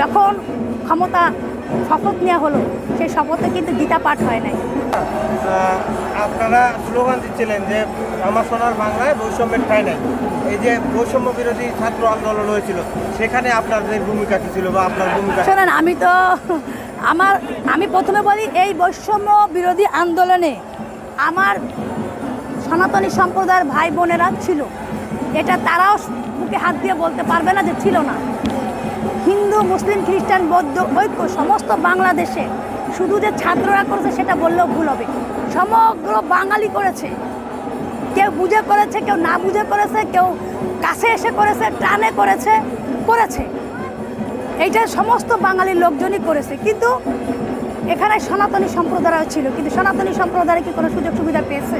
যখন ক্ষমতা শপথ নেওয়া হলো সেই শপথে কিন্তু গীতা পাঠ হয় নাই। আপনারা স্লোগান দিচ্ছিলেন যে আমার সোনার বাংলায় বৈষম্যের ঠাঁই নাই। এই যে বৈষম্য বিরোধী ছাত্র আন্দোলন হয়েছিল সেখানে আপনাদের ভূমিকা কি ছিল বা আপনার ভূমিকা? শোনেন আমি তো আমার আমি প্রথমে বলি এই বৈষম্য বিরোধী আন্দোলনে আমার সনাতনী সম্প্রদায়ের ভাই বোনেরা ছিল। এটা তারাও মুখে হাত দিয়ে বলতে পারবে না যে ছিল না। মুসলিম খ্রিস্টান বৌদ্ধ ঐক্য সমস্ত বাংলাদেশে শুধু যে ছাত্ররা করেছে সেটা বললেও ভুল হবে। সমগ্র বাঙালি করেছে। কেউ বুঝে করেছে কেউ না বুঝে করেছে কেউ কাছে এসে করেছে টানে করেছে করেছে। এইটা সমস্ত বাঙালির লোকজনই করেছে। কিন্তু এখানে সনাতনী সম্প্রদায় ছিল কিন্তু সনাতনী সম্প্রদায় কি কোনো সুযোগ সুবিধা পেয়েছে?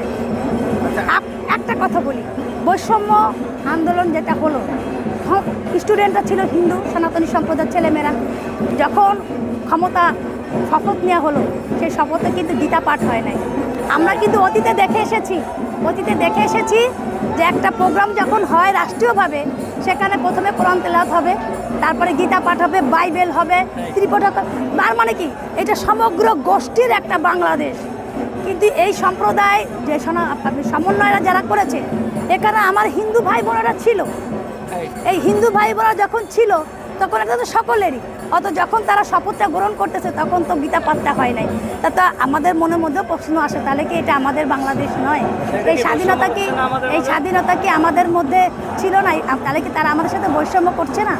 আপ- একটা কথা বলি। বৈষম্য আন্দোলন যেটা হলো স্টুডেন্টরা ছিল হিন্দু, সনাতনী সম্প্রদায়ের ছেলেমেয়েরা। যখন ক্ষমতা শপথ নেওয়া হলো সেই শপথে কিন্তু গীতা পাঠ হয় নাই। আমরা কিন্তু অতীতে দেখে এসেছি, অতীতে দেখে এসেছি যে একটা প্রোগ্রাম যখন হয় রাষ্ট্রীয়ভাবে, সেখানে প্রথমে কোরআন তেলাওয়াত হবে, তারপরে গীতা পাঠ হবে, বাইবেল হবে, ত্রিপটা তার মানে কি? এটা সমগ্র গোষ্ঠীর একটা বাংলাদেশ। কিন্তু এই সম্প্রদায় যে সমন্বয়রা যারা করেছে এখানে আমার হিন্দু ভাই বোনেরা ছিল। এই হিন্দু ভাই বোনা যখন ছিল, তখন এটা তো সকলেরই। অত যখন তারা শপথটা গ্রহণ করতেছে, তখন তো গীতা পাঠটা হয় নাই। তা তো আমাদের মনের মধ্যেও প্রশ্ন আসে, তাহলে কি এটা আমাদের বাংলাদেশ নয়? এই স্বাধীনতা কি, এই স্বাধীনতা কি আমাদের মধ্যে ছিল না তাহলে কি তারা আমাদের সাথে বৈষম্য করছে না?